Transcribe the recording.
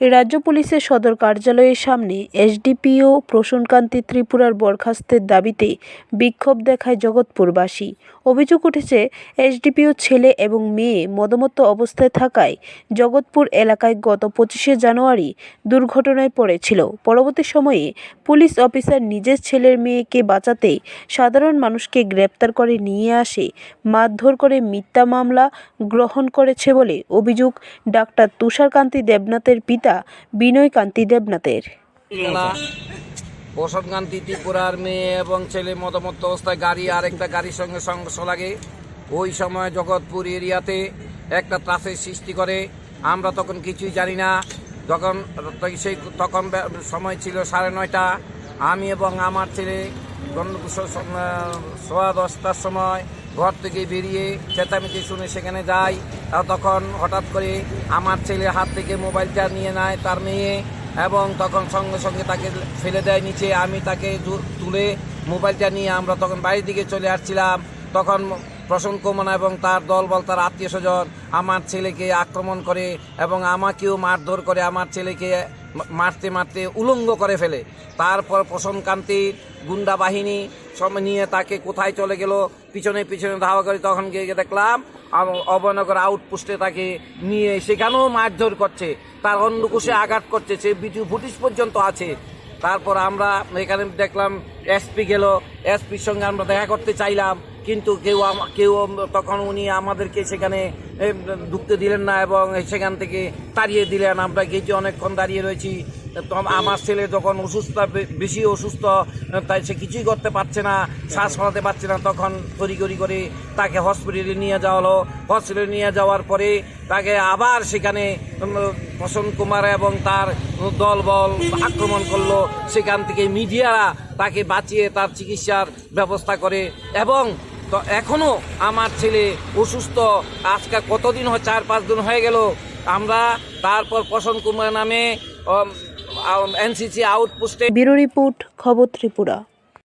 রাজ্য পুলিশের সদর কার্যালয়ের সামনে এসডিপিও প্রসূনকান্তি ত্রিপুরার বরখাস্তের দাবিতে বিক্ষোভ দেখায় জগৎপুরবাসী। অভিযোগ উঠেছে, এসডিপিও ছেলে এবং মেয়ে মদমত্ত অবস্থায় থাকায় জগৎপুর এলাকায় গত পঁচিশে জানুয়ারি দুর্ঘটনায় পড়েছিল। পরবর্তী সময়ে পুলিশ অফিসার নিজের ছেলের মেয়েকে বাঁচাতে সাধারণ মানুষকে গ্রেপ্তার করে নিয়ে আসে, মারধর করে মিথ্যা মামলা গ্রহণ করেছে বলে অভিযোগ। ডাক্তার তুষারকান্তি দেবনাথের পিতা বিনয় কান্তি দেবনাথের। জেলা বসতকান্তি ত্রিপুরার মেয়ে এবং ছেলে মতামত অবস্থায় গাড়ি আর একটা গাড়ির সঙ্গে সংঘর্ষ লাগে। ওই সময় জগৎপুর এরিয়াতে একটা ত্রাসের সৃষ্টি করে। আমরা তখন কিছুই জানি না। তখন সেই তখন সময় ছিল সাড়ে নয়টা। আমি এবং আমার ছেলে সোয়া দশটার সময় ঘর থেকে বেরিয়ে চেঁচামেচি শুনে সেখানে যাই তখন হঠাৎ করে আমার ছেলের হাত থেকে মোবাইলটা নিয়ে নেয় তার মেয়ে এবং তখন সঙ্গে সঙ্গে তাকে ফেলে দেয় নিচে। আমি তাকে তুলে মোবাইলটা নিয়ে আমরা তখন বাড়ির দিকে চলে আসছিলাম। তখন প্রসন্ন কুমার এবং তার দলবল তার আত্মীয় স্বজন, আমার ছেলেকে আক্রমণ করে এবং আমাকেও মারধর করে, আমার ছেলেকে মারতে মারতে উলঙ্গ করে ফেলে। তারপর প্রসন্নকান্তির গুন্ডা বাহিনী সব নিয়ে তাকে কোথায় চলে গেল, পিছনে পিছনে ধাওয়া করে তখন গিয়ে দেখলাম অবনগর আউটপোস্টে তাকে নিয়ে সেখানেও মারধর করছে। তার অন্ডকুশে আঘাত করছে, সে ভিডিও ফুটেজ পর্যন্ত আছে। তারপর আমরা এখানে দেখলাম এসপি গেল এসপির সঙ্গে আমরা দেখা করতে চাইলাম, কিন্তু কেউ কেউ তখন উনি আমাদেরকে সেখানে ঢুকতে দিলেন না এবং সেখান থেকে তাড়িয়ে দিলেন। আমরা গেছি অনেকক্ষণ দাঁড়িয়ে রয়েছি। আমার ছেলে যখন অসুস্থ, বেশি অসুস্থ, তাই সে কিছুই করতে পারছে না, শ্বাস ফলাতে পারছে না। তখন তড়িগড়ি করে তাকে হসপিটালে নিয়ে যাওয়া হলো। হসপিটালে নিয়ে যাওয়ার পরে তাকে আবার সেখানে প্রসন্ন কুমার এবং তার দলবল আক্রমণ করল। সেখান থেকে মিডিয়ারা তাকে বাঁচিয়ে তার চিকিৎসার ব্যবস্থা করে এবং তো এখনও আমার ছেলে অসুস্থ। আজকে কতদিন হয় চার পাঁচ দিন হয়ে গেল। আমরা তারপর প্রসন্ন কুমার নামে এনসিসি আউটপোস্টে ব্যুরো রিপোর্ট খবর ত্রিপুরা।